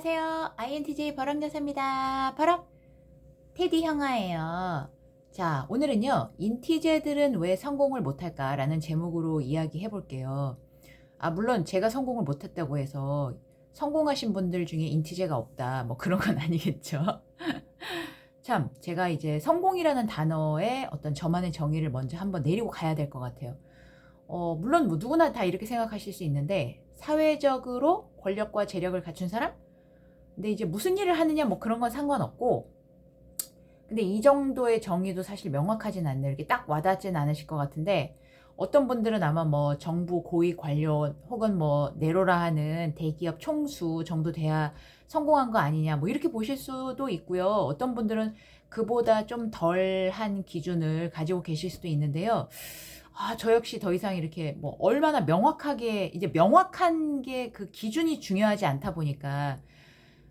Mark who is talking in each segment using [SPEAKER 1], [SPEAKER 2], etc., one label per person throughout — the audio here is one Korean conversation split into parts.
[SPEAKER 1] 안녕하세요. INTJ 버럭여사입니다. 버럭! 테디 형아예요. 자, 오늘은요, 인티제들은 왜 성공을 못할까 라는 제목으로 이야기해 볼게요. 아, 물론 제가 성공을 못했다고 해서 성공하신 분들 중에 인티제가 없다, 뭐 그런 건 아니겠죠. 참, 제가 이제 성공이라는 단어의 어떤 저만의 정의를 먼저 한번 내리고 가야 될 것 같아요. 어, 물론 뭐 누구나 다 이렇게 생각하실 수 있는데, 사회적으로 권력과 재력을 갖춘 사람? 근데 이제 무슨 일을 하느냐 뭐 그런 건 상관없고 근데 이 정도의 정의도 사실 명확하진 않네요. 이렇게 딱 와닿진 않으실 것 같은데 어떤 분들은 아마 뭐 정부 고위 관료 혹은 뭐 내로라 하는 대기업 총수 정도 돼야 성공한 거 아니냐 뭐 이렇게 보실 수도 있고요. 어떤 분들은 그보다 좀 덜한 기준을 가지고 계실 수도 있는데요. 아, 저 역시 더 이상 이렇게 뭐 얼마나 명확하게 이제 명확한 게 그 기준이 중요하지 않다 보니까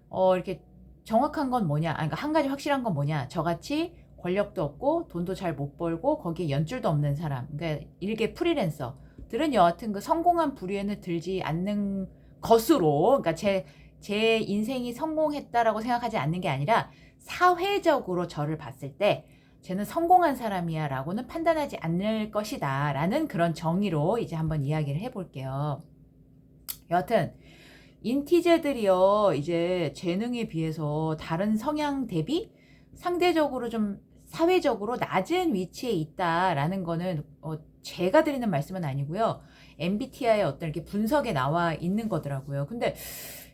[SPEAKER 1] 어 이렇게 정확한 건 뭐냐? 아 그러니까 한 가지 확실한 건 뭐냐? 저같이 권력도 없고 돈도 잘 못 벌고 거기에 연줄도 없는 사람. 그러니까 일개 프리랜서들은 여하튼 그 성공한 부류에는 들지 않는 것으로 그러니까 제 제 인생이 성공했다라고 생각하지 않는 게 아니라 사회적으로 저를 봤을 때 쟤는 성공한 사람이야 라고는 판단하지 않을 것이다 라는 그런 정의로 이제 한번 이야기를 해볼게요. 여하튼 인티제들이요 이제 재능에 비해서 다른 성향 대비 상대적으로 좀 사회적으로 낮은 위치에 있다라는 거는 어 제가 드리는 말씀은 아니고요. MBTI의 어떤 이렇게 분석에 나와 있는 거더라고요. 근데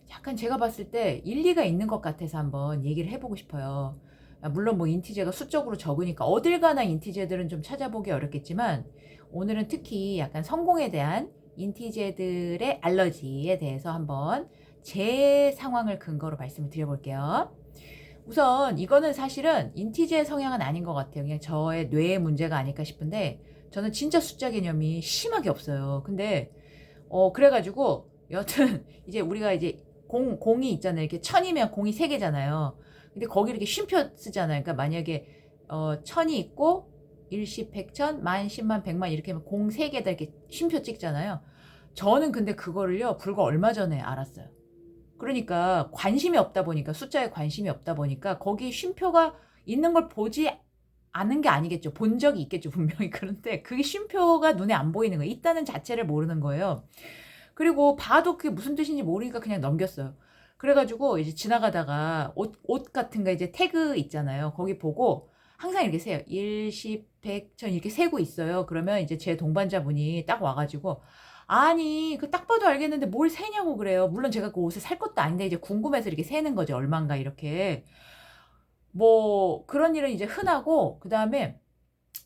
[SPEAKER 1] 약간 제가 봤을 때 일리가 있는 것 같아서 한번 얘기를 해보고 싶어요. 아, 물론 뭐 인티제가 수적으로 적으니까 어딜 가나 인티제들은 좀 찾아보기 어렵겠지만 오늘은 특히 약간 성공에 대한 인티제들의 알러지에 대해서 한번 제 상황을 근거로 말씀을 드려볼게요. 우선 이거는 사실은 인티제 성향은 아닌 것 같아요. 그냥 저의 뇌의 문제가 아닐까 싶은데 저는 진짜 숫자 개념이 심하게 없어요. 근데 어 그래가지고 여튼 이제 우리가 이제 공 공이 있잖아요. 이렇게 천이면 공이 세 개잖아요. 근데 거기 이렇게 쉼표 쓰잖아요. 그러니까 만약에 어 천이 있고 일십, 백천, 만, 십만, 백만 이렇게 하면 공 세 개다 이렇게 쉼표 찍잖아요. 저는 근데 그거를요 불과 얼마 전에 알았어요. 그러니까 관심이 없다 보니까 숫자에 관심이 없다 보니까 거기 쉼표가 있는 걸 보지 않은 게 아니겠죠. 본 적이 있겠죠 분명히 그런데 그게 쉼표가 눈에 안 보이는 거예요. 있다는 자체를 모르는 거예요. 그리고 봐도 그게 무슨 뜻인지 모르니까 그냥 넘겼어요. 그래가지고 이제 지나가다가 옷, 옷 같은 거 이제 태그 있잖아요. 거기 보고 항상 이렇게 세요. 1, 10, 100, 1000 이렇게 세고 있어요. 그러면 이제 제 동반자분이 딱 와가지고 아니 그 딱 봐도 알겠는데 뭘 세냐고 그래요. 물론 제가 그 옷을 살 것도 아닌데 이제 궁금해서 이렇게 세는 거죠. 얼만가 이렇게. 뭐 그런 일은 이제 흔하고 그 다음에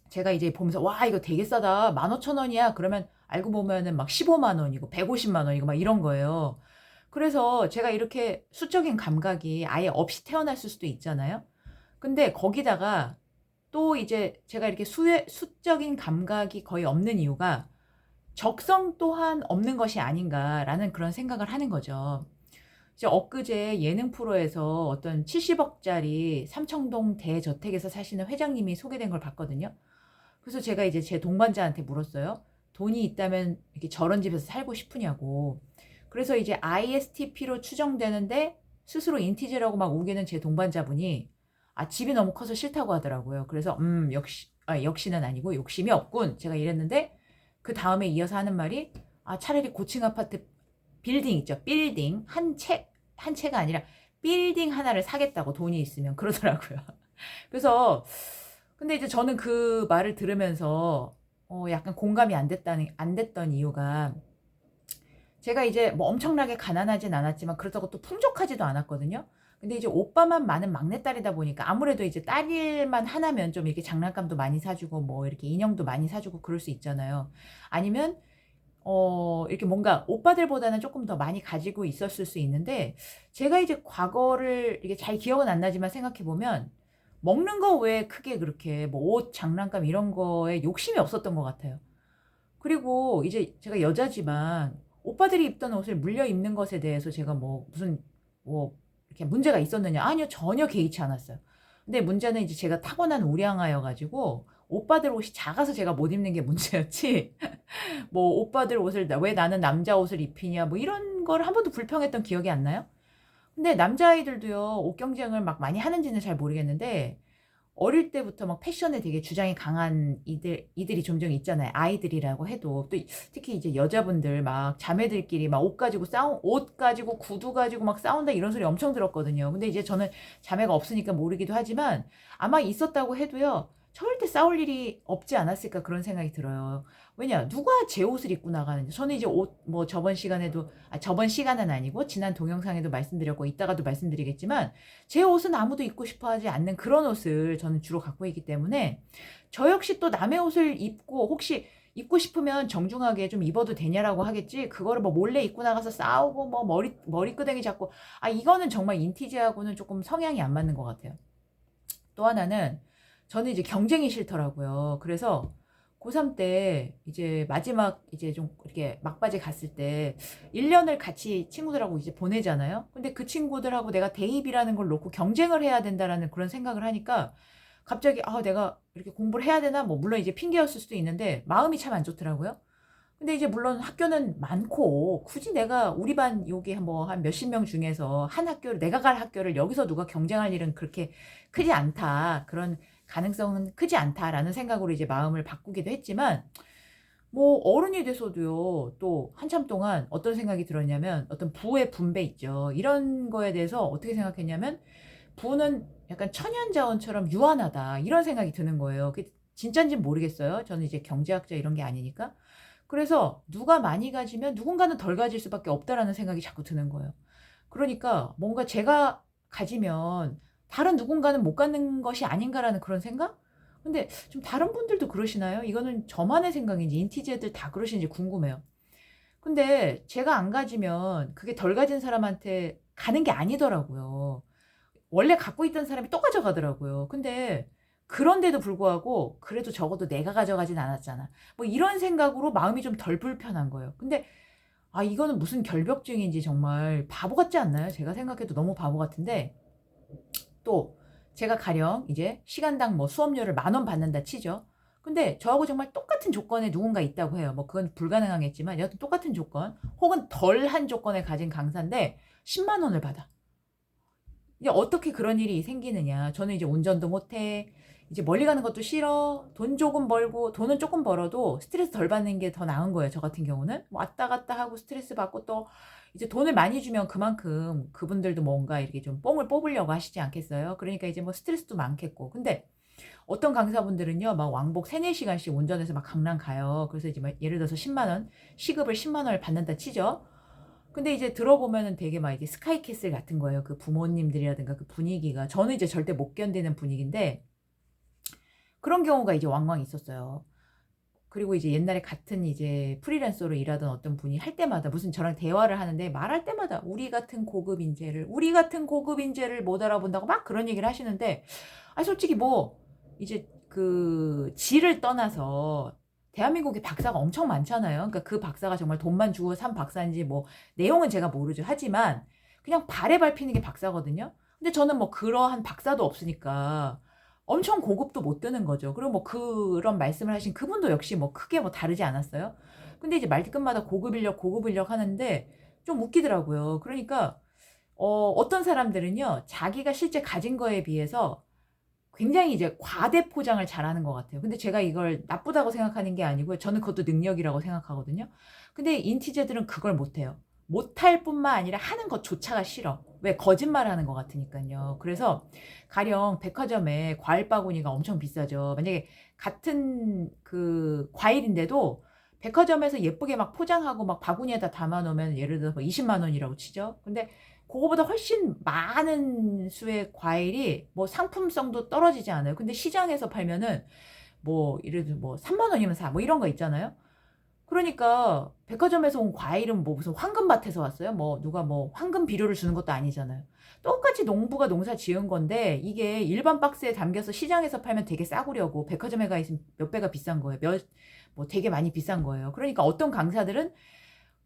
[SPEAKER 1] 제가 이제 보면서 와 이거 되게 싸다 15,000원이야 그러면 알고 보면은 막 15만 원이고 150만 원이고 막 이런 거예요. 그래서 제가 이렇게 수적인 감각이 아예 없이 태어났을 수도 있잖아요. 근데 거기다가 또 이제 제가 이렇게 수의, 수적인 감각이 거의 없는 이유가 적성 또한 없는 것이 아닌가라는 그런 생각을 하는 거죠. 이제 엊그제 예능 프로에서 어떤 70억짜리 삼청동 대저택에서 사시는 회장님이 소개된 걸 봤거든요. 그래서 제가 이제 제 동반자한테 물었어요. 돈이 있다면 이렇게 저런 집에서 살고 싶으냐고. 그래서 이제 ISTP로 추정되는데 스스로 인티제라고 막 우기는 제 동반자분이 아 집이 너무 커서 싫다고 하더라고요. 그래서 음 역시 아, 역시는 아니고 욕심이 없군. 제가 이랬는데 그 다음에 이어서 하는 말이 아 차라리 고층 아파트 빌딩 있죠. 빌딩 한 채 한 채가 아니라 빌딩 하나를 사겠다고 돈이 있으면 그러더라고요. 그래서 근데 이제 저는 그 말을 들으면서 어 약간 공감이 안 됐다는 안 됐던 이유가 제가 이제 뭐 엄청나게 가난하진 않았지만 그렇다고 또 풍족하지도 않았거든요. 근데 이제 오빠만 많은 막내딸이다 보니까 아무래도 이제 딸일만 하나면 좀 이렇게 장난감도 많이 사주고 뭐 이렇게 인형도 많이 사주고 그럴 수 있잖아요. 아니면 어 이렇게 뭔가 오빠들보다는 조금 더 많이 가지고 있었을 수 있는데 제가 이제 과거를 이게 잘 기억은 안 나지만 생각해 보면 먹는 거 외에 크게 그렇게 뭐 옷, 장난감 이런 거에 욕심이 없었던 것 같아요. 그리고 이제 제가 여자지만 오빠들이 입던 옷을 물려 입는 것에 대해서 제가 뭐 무슨 뭐 이렇게 문제가 있었느냐? 아니요, 전혀 개의치 않았어요. 근데 문제는 이제 제가 타고난 우량아여가지고 오빠들 옷이 작아서 제가 못 입는 게 문제였지. 뭐 오빠들 옷을 왜 나는 남자 옷을 입히냐 뭐 이런 걸 한 번도 불평했던 기억이 안 나요. 근데 남자아이들도요, 옷 경쟁을 막 많이 하는지는 잘 모르겠는데, 어릴 때부터 막 패션에 되게 주장이 강한 이들, 이들이 종종 있잖아요. 아이들이라고 해도. 또 특히 이제 여자분들 막 자매들끼리 막 옷 가지고 싸우, 옷 가지고 구두 가지고 막 싸운다 이런 소리 엄청 들었거든요. 근데 이제 저는 자매가 없으니까 모르기도 하지만 아마 있었다고 해도요. 절대 싸울 일이 없지 않았을까 그런 생각이 들어요. 왜냐 누가 제 옷을 입고 나가는지 저는 이제 옷 뭐 저번 시간에도 아 저번 시간은 아니고 지난 동영상에도 말씀드렸고 이따가도 말씀드리겠지만 제 옷은 아무도 입고 싶어하지 않는 그런 옷을 저는 주로 갖고 있기 때문에 저 역시 또 남의 옷을 입고 혹시 입고 싶으면 정중하게 좀 입어도 되냐라고 하겠지 그거를 뭐 몰래 입고 나가서 싸우고 뭐 머리 머리끄댕이 잡고 아 이거는 정말 인티지하고는 조금 성향이 안 맞는 것 같아요. 또 하나는 저는 이제 경쟁이 싫더라고요. 그래서 고3 때 이제 마지막 이제 좀 이렇게 막바지 갔을 때 1년을 같이 친구들하고 이제 보내잖아요. 근데 그 친구들하고 내가 대입이라는 걸 놓고 경쟁을 해야 된다라는 그런 생각을 하니까 갑자기 아 내가 이렇게 공부를 해야 되나 뭐 물론 이제 핑계였을 수도 있는데 마음이 참 안 좋더라고요. 근데 이제 물론 학교는 많고 굳이 내가 우리 반 여기 뭐한 몇십 명 중에서 한 학교를 내가 갈 학교를 여기서 누가 경쟁할 일은 그렇게 크지 않다. 그런 가능성은 크지 않다라는 생각으로 이제 마음을 바꾸기도 했지만 뭐 어른이 돼서도요 또 한참 동안 어떤 생각이 들었냐면 어떤 부의 분배 있죠. 이런 거에 대해서 어떻게 생각했냐면 부는 약간 천연자원처럼 유한하다 이런 생각이 드는 거예요. 그게 진짠지 모르겠어요. 저는 이제 경제학자 이런 게 아니니까. 그래서 누가 많이 가지면 누군가는 덜 가질 수밖에 없다라는 생각이 자꾸 드는 거예요. 그러니까 뭔가 제가 가지면 다른 누군가는 못 갖는 것이 아닌가라는 그런 생각? 근데 좀 다른 분들도 그러시나요? 이거는 저만의 생각인지 인티제들 다 그러시는지 궁금해요. 근데 제가 안 가지면 그게 덜 가진 사람한테 가는 게 아니더라고요. 원래 갖고 있던 사람이 또 가져가더라고요. 근데 그런데도 불구하고 그래도 적어도 내가 가져가진 않았잖아. 뭐 이런 생각으로 마음이 좀 덜 불편한 거예요. 근데 아 이거는 무슨 결벽증인지 정말 바보 같지 않나요? 제가 생각해도 너무 바보 같은데 또 제가 가령 이제 시간당 뭐 수업료를 만 원 받는다 치죠. 근데 저하고 정말 똑같은 조건에 누군가 있다고 해요. 뭐 그건 불가능하겠지만 여하튼 똑같은 조건 혹은 덜 한 조건에 가진 강사인데 10만 원을 받아. 이제 어떻게 그런 일이 생기느냐. 저는 이제 운전도 못해. 이제 멀리 가는 것도 싫어. 돈 조금 벌고 돈은 조금 벌어도 스트레스 덜 받는 게 더 나은 거예요. 저 같은 경우는 뭐 왔다 갔다 하고 스트레스 받고 또 이제 돈을 많이 주면 그만큼 그분들도 뭔가 이렇게 좀 뽕을 뽑으려고 하시지 않겠어요? 그러니까 이제 뭐 스트레스도 많겠고. 근데 어떤 강사분들은요, 막 왕복 3, 4시간씩 운전해서 막 강남 가요. 그래서 이제 막 예를 들어서 10만원, 시급을 10만원을 받는다 치죠. 근데 이제 들어보면은 되게 막 이게 스카이캐슬 같은 거예요. 그 부모님들이라든가 그 분위기가. 저는 이제 절대 못 견디는 분위기인데, 그런 경우가 이제 왕왕 있었어요. 그리고 이제 옛날에 같은 이제 프리랜서로 일하던 어떤 분이 할 때마다 무슨 저랑 대화를 하는데 말할 때마다 우리 같은 고급 인재를 우리 같은 고급 인재를 못 알아본다고 막 그런 얘기를 하시는데 아 솔직히 뭐 이제 그 질을 떠나서 대한민국에 박사가 엄청 많잖아요. 그러니까 그 박사가 정말 돈만 주고 산 박사인지 뭐 내용은 제가 모르죠. 하지만 그냥 발에 밟히는 게 박사거든요. 근데 저는 뭐 그러한 박사도 없으니까 엄청 고급도 못 드는 거죠. 그리고 뭐 그런 말씀을 하신 그분도 역시 뭐 크게 뭐 다르지 않았어요. 근데 이제 말끝마다 고급 인력, 고급 인력 하는데 좀 웃기더라고요. 그러니까 어, 어떤 사람들은요, 자기가 실제 가진 거에 비해서 굉장히 이제 과대 포장을 잘하는 것 같아요. 근데 제가 이걸 나쁘다고 생각하는 게 아니고요. 저는 그것도 능력이라고 생각하거든요. 근데 인티제들은 그걸 못해요. 못할 뿐만 아니라 하는 것조차가 싫어. 왜 거짓말 하는 것 같으니까요. 그래서 가령 백화점에 과일 바구니가 엄청 비싸죠. 만약에 같은 그 과일인데도 백화점에서 예쁘게 막 포장하고 막 바구니에다 담아 놓으면 예를 들어서 20만 원이라고 치죠. 근데 그거보다 훨씬 많은 수의 과일이 뭐 상품성도 떨어지지 않아요. 근데 시장에서 팔면은 뭐 예를 들어 뭐 3만 원이면 사 뭐 이런 거 있잖아요. 그러니까 백화점에서 온 과일은 뭐 무슨 황금밭에서 왔어요? 뭐 누가 뭐 황금 비료를 주는 것도 아니잖아요. 똑같이 농부가 농사 지은 건데 이게 일반 박스에 담겨서 시장에서 팔면 되게 싸구려고 백화점에 가 있으면 몇 배가 비싼 거예요. 몇 뭐 되게 많이 비싼 거예요. 그러니까 어떤 강사들은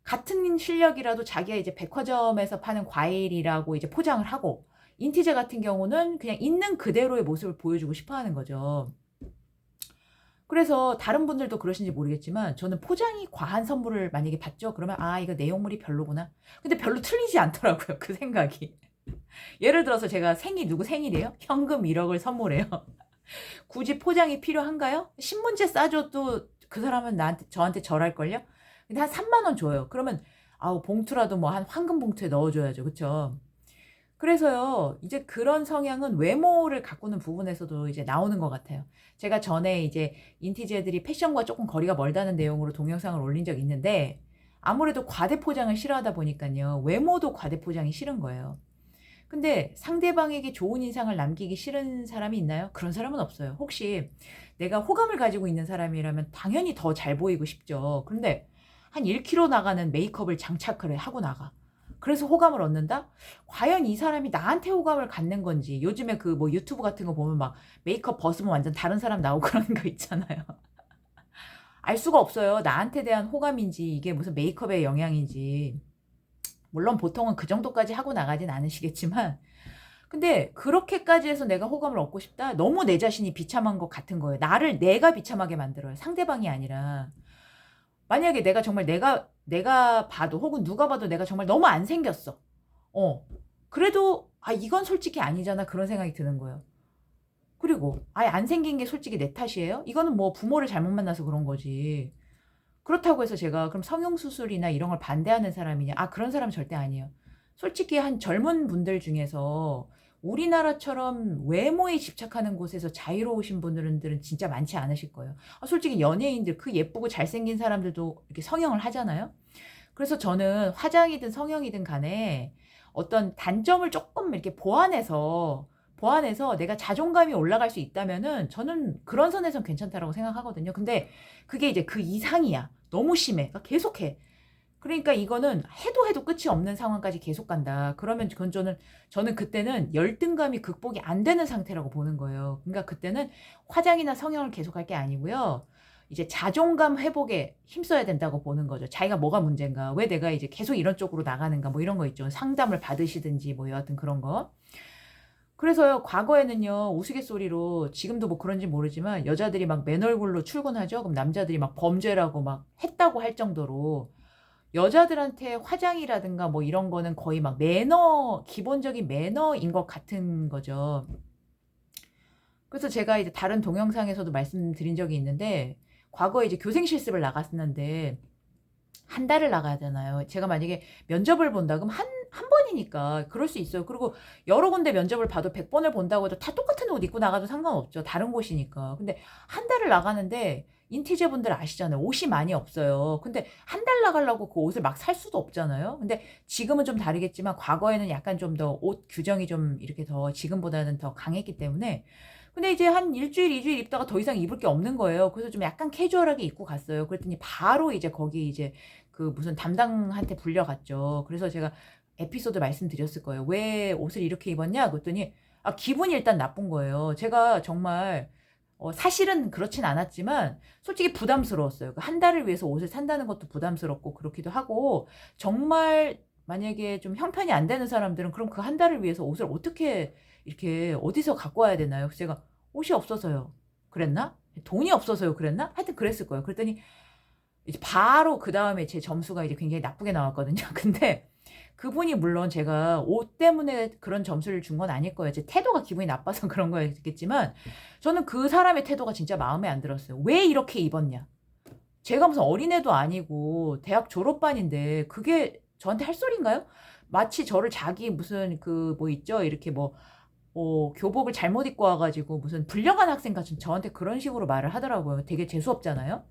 [SPEAKER 1] 같은 실력이라도 자기가 이제 백화점에서 파는 과일이라고 이제 포장을 하고 인티제 같은 경우는 그냥 있는 그대로의 모습을 보여주고 싶어 하는 거죠. 그래서 다른 분들도 그러신지 모르겠지만 저는 포장이 과한 선물을 만약에 받죠. 그러면 아 이거 내용물이 별로구나. 근데 별로 틀리지 않더라고요. 그 생각이. 예를 들어서 제가 생일 누구 생일이에요? 현금 1억을 선물해요. 굳이 포장이 필요한가요? 신문지 싸줘도 그 사람은 나한테 저한테 절할 걸요? 근데 한 3만 원 줘요. 그러면 아우 봉투라도 뭐 한 황금 봉투에 넣어 줘야죠. 그쵸? 그래서요, 이제 그런 성향은 외모를 가꾸는 부분에서도 이제 나오는 것 같아요. 제가 전에 이제 인티제들이 패션과 조금 거리가 멀다는 내용으로 동영상을 올린 적 있는데, 아무래도 과대포장을 싫어하다 보니까요, 외모도 과대포장이 싫은 거예요. 근데 상대방에게 좋은 인상을 남기기 싫은 사람이 있나요? 그런 사람은 없어요. 혹시 내가 호감을 가지고 있는 사람이라면 당연히 더 잘 보이고 싶죠. 그런데 한 1kg 나가는 메이크업을 장착을 하고 나가. 그래서 호감을 얻는다? 과연 이 사람이 나한테 호감을 갖는 건지 요즘에 그 뭐 유튜브 같은 거 보면 막 메이크업 벗으면 완전 다른 사람 나오고 그런 거 있잖아요. 알 수가 없어요. 나한테 대한 호감인지 이게 무슨 메이크업의 영향인지. 물론 보통은 그 정도까지 하고 나가진 않으시겠지만 근데 그렇게까지 해서 내가 호감을 얻고 싶다? 너무 내 자신이 비참한 것 같은 거예요. 나를 내가 비참하게 만들어요. 상대방이 아니라. 만약에 내가 정말 내가 내가 봐도 혹은 누가 봐도 내가 정말 너무 안 생겼어. 어. 그래도 아 이건 솔직히 아니잖아 그런 생각이 드는 거예요. 그리고 아예 안 생긴 게 솔직히 내 탓이에요? 이거는 뭐 부모를 잘못 만나서 그런 거지. 그렇다고 해서 제가 그럼 성형수술이나 이런 걸 반대하는 사람이냐? 아, 그런 사람 절대 아니에요. 솔직히 한 젊은 분들 중에서 우리나라처럼 외모에 집착하는 곳에서 자유로우신 분들은 진짜 많지 않으실 거예요. 아, 솔직히 연예인들 그 예쁘고 잘생긴 사람들도 이렇게 성형을 하잖아요. 그래서 저는 화장이든 성형이든 간에 어떤 단점을 조금 이렇게 보완해서 보완해서 내가 자존감이 올라갈 수 있다면은 저는 그런 선에선 괜찮다라고 생각하거든요. 근데 그게 이제 그 이상이야. 너무 심해. 그러니까 계속해. 그러니까 이거는 해도 해도 끝이 없는 상황까지 계속 간다. 그러면 그건 저는 저는 그때는 열등감이 극복이 안 되는 상태라고 보는 거예요. 그러니까 그때는 화장이나 성형을 계속할 게 아니고요. 이제 자존감 회복에 힘써야 된다고 보는 거죠. 자기가 뭐가 문제인가? 왜 내가 이제 계속 이런 쪽으로 나가는가? 뭐 이런 거 있죠. 상담을 받으시든지 뭐 여하튼 그런 거. 그래서요, 과거에는요, 우스갯소리로, 지금도 뭐 그런지 모르지만, 여자들이 막 맨 얼굴로 출근하죠? 그럼 남자들이 막 범죄라고 막 했다고 할 정도로, 여자들한테 화장이라든가 뭐 이런 거는 거의 막 매너, 기본적인 매너인 것 같은 거죠. 그래서 제가 이제 다른 동영상에서도 말씀드린 적이 있는데, 과거에 이제 교생 실습을 나갔었는데, 한 달을 나가야 되나요? 제가 만약에 면접을 본다, 그럼 한, 한 번이니까 그럴 수 있어요. 그리고 여러 군데 면접을 봐도 100번을 본다고 해도 다 똑같은 옷 입고 나가도 상관없죠. 다른 곳이니까. 근데 한 달을 나가는데 인티제 분들 아시잖아요. 옷이 많이 없어요. 근데 한 달 나가려고 그 옷을 막 살 수도 없잖아요. 근데 지금은 좀 다르겠지만 과거에는 약간 좀 더 옷 규정이 좀 이렇게 더 지금보다는 더 강했기 때문에 근데 이제 한 일주일, 이주일 입다가 더 이상 입을 게 없는 거예요. 그래서 좀 약간 캐주얼하게 입고 갔어요. 그랬더니 바로 이제 거기 이제 그 무슨 담당한테 불려갔죠. 그래서 제가 에피소드 말씀드렸을 거예요. 왜 옷을 이렇게 입었냐? 그랬더니 아, 기분이 일단 나쁜 거예요. 제가 정말 어, 사실은 그렇진 않았지만 솔직히 부담스러웠어요. 한 달을 위해서 옷을 산다는 것도 부담스럽고 그렇기도 하고 정말 만약에 좀 형편이 안 되는 사람들은 그럼 그 한 달을 위해서 옷을 어떻게 이렇게 어디서 갖고 와야 되나요? 제가 옷이 없어서요. 그랬나? 돈이 없어서요. 그랬나? 하여튼 그랬을 거예요. 그랬더니 이제 바로 그 다음에 제 점수가 이제 굉장히 나쁘게 나왔거든요. 근데 그분이 물론 제가 옷 때문에 그런 점수를 준 건 아닐 거예요. 제 태도가 기분이 나빠서 그런 거였겠지만 저는 그 사람의 태도가 진짜 마음에 안 들었어요. 왜 이렇게 입었냐? 제가 무슨 어린애도 아니고 대학 졸업반인데 그게 저한테 할 소리인가요? 마치 저를 자기 무슨 그 뭐 있죠? 이렇게 뭐 어, 교복을 잘못 입고 와가지고 무슨 불량한 학생 같은 저한테 그런 식으로 말을 하더라고요. 되게 재수없잖아요.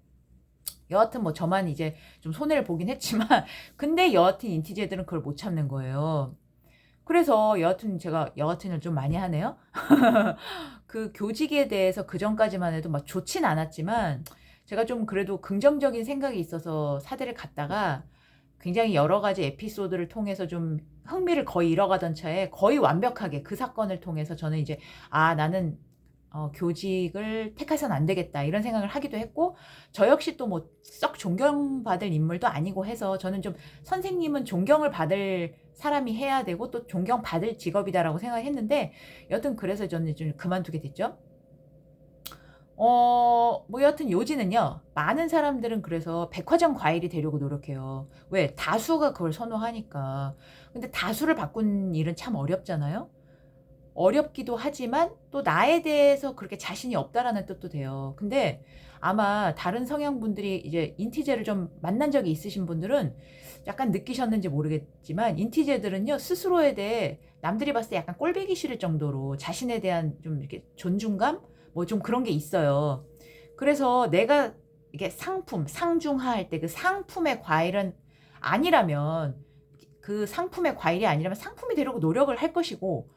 [SPEAKER 1] 여하튼 뭐 저만 이제 좀 손해를 보긴 했지만 근데 여하튼 인티제들은 그걸 못 참는 거예요. 그래서 여하튼 제가 여하튼을 좀 많이 하네요. 그 교직에 대해서 그 전까지만 해도 막 좋진 않았지만 제가 좀 그래도 긍정적인 생각이 있어서 사대를 갔다가 굉장히 여러 가지 에피소드를 통해서 좀 흥미를 거의 잃어가던 차에 거의 완벽하게 그 사건을 통해서 저는 이제 아 나는 어, 교직을 택해서는 안 되겠다 이런 생각을 하기도 했고 저 역시 또 뭐 썩 존경받을 인물도 아니고 해서 저는 좀 선생님은 존경을 받을 사람이 해야 되고 또 존경받을 직업이다라고 생각했는데 여튼 그래서 저는 좀 그만두게 됐죠. 어, 뭐 여하튼 요지는요, 많은 사람들은 그래서 백화점 과일이 되려고 노력해요. 왜? 다수가 그걸 선호하니까. 근데 다수를 바꾼 일은 참 어렵잖아요? 어렵기도 하지만 또 나에 대해서 그렇게 자신이 없다라는 뜻도 돼요. 근데 아마 다른 성향분들이 이제 인티제를 좀 만난 적이 있으신 분들은 약간 느끼셨는지 모르겠지만 인티제들은요 스스로에 대해 남들이 봤을 때 약간 꼴배기 싫을 정도로 자신에 대한 좀 이렇게 존중감 뭐 좀 그런 게 있어요. 그래서 내가 이게 상품 상중하 할 때 그 상품의 과일은 아니라면 그 상품의 과일이 아니라면 상품이 되려고 노력을 할 것이고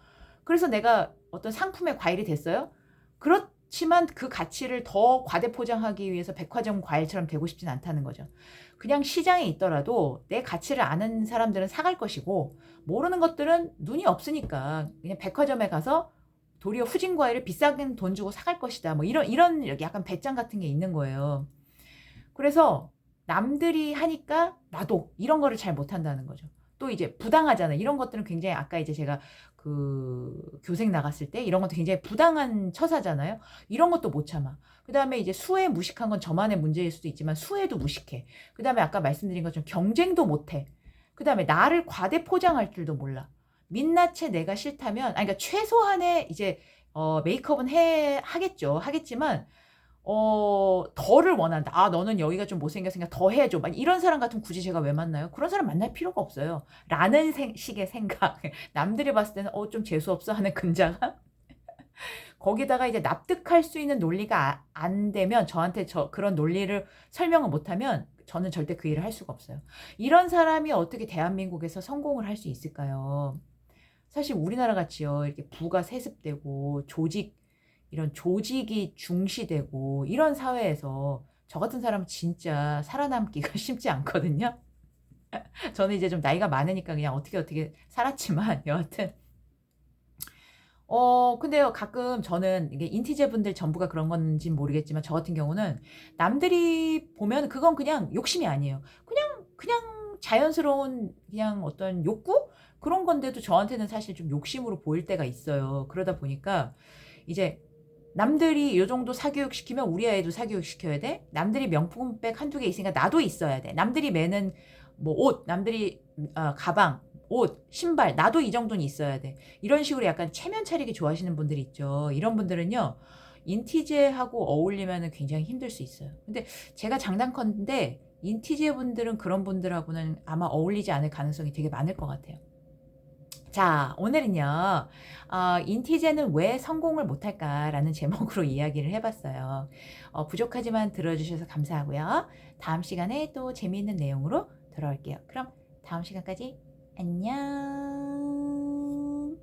[SPEAKER 1] 그래서 내가 어떤 상품의 과일이 됐어요. 그렇지만 그 가치를 더 과대 포장하기 위해서 백화점 과일처럼 되고 싶진 않다는 거죠. 그냥 시장에 있더라도 내 가치를 아는 사람들은 사갈 것이고 모르는 것들은 눈이 없으니까 그냥 백화점에 가서 도리어 후진 과일을 비싸게 돈 주고 사갈 것이다. 뭐 이런 이런 약간 배짱 같은 게 있는 거예요. 그래서 남들이 하니까 나도 이런 거를 잘 못한다는 거죠. 또 이제 부당하잖아요. 이런 것들은 굉장히 아까 이제 제가 그 교생 나갔을 때 이런 것도 굉장히 부당한 처사잖아요. 이런 것도 못 참아. 그 다음에 이제 수에 무식한 건 저만의 문제일 수도 있지만 수에도 무식해. 그 다음에 아까 말씀드린 것처럼 경쟁도 못 해. 그 다음에 나를 과대 포장할 줄도 몰라. 민낯에 내가 싫다면, 아니, 그러니까 최소한의 이제 어, 메이크업은 해 하겠죠. 하겠지만 어, 더를 원한다. 아, 너는 여기가 좀 못생겼으니까 더 해줘. 막 이런 사람 같으면 굳이 제가 왜 만나요? 그런 사람 만날 필요가 없어요. 라는 생, 식의 생각. 남들이 봤을 때는, 어, 좀 재수없어 하는 근자감? 거기다가 이제 납득할 수 있는 논리가 아, 안 되면 저한테 저 그런 논리를 설명을 못하면 저는 절대 그 일을 할 수가 없어요. 이런 사람이 어떻게 대한민국에서 성공을 할 수 있을까요? 사실 우리나라 같이요 이렇게 부가 세습되고 조직 이런 조직이 중시되고 이런 사회에서 저 같은 사람은 진짜 살아남기가 쉽지 않거든요. 저는 이제 좀 나이가 많으니까 그냥 어떻게 어떻게 살았지만 여하튼 어 근데요 가끔 저는 이게 인티제 분들 전부가 그런 건지 모르겠지만 저 같은 경우는 남들이 보면 그건 그냥 욕심이 아니에요. 그냥 그냥 자연스러운 그냥 어떤 욕구 그런 건데도 저한테는 사실 좀 욕심으로 보일 때가 있어요. 그러다 보니까 이제 남들이 요 정도 사교육 시키면 우리 아이도 사교육 시켜야 돼. 남들이 명품백 한두 개 있으니까 나도 있어야 돼. 남들이 매는 뭐 옷, 남들이 어, 가방, 옷, 신발, 나도 이 정도는 있어야 돼. 이런 식으로 약간 체면 차리기 좋아하시는 분들이 있죠. 이런 분들은요. 인티제하고 어울리면 굉장히 힘들 수 있어요. 근데 제가 장단컨대 인티제 분들은 그런 분들하고는 아마 어울리지 않을 가능성이 되게 많을 것 같아요. 자, 오늘은요, 어, 인티제는 왜 성공을 못할까라는 제목으로 이야기를 해봤어요. 어, 부족하지만 들어주셔서 감사하고요. 다음 시간에 또 재미있는 내용으로 돌아올게요. 그럼 다음 시간까지 안녕.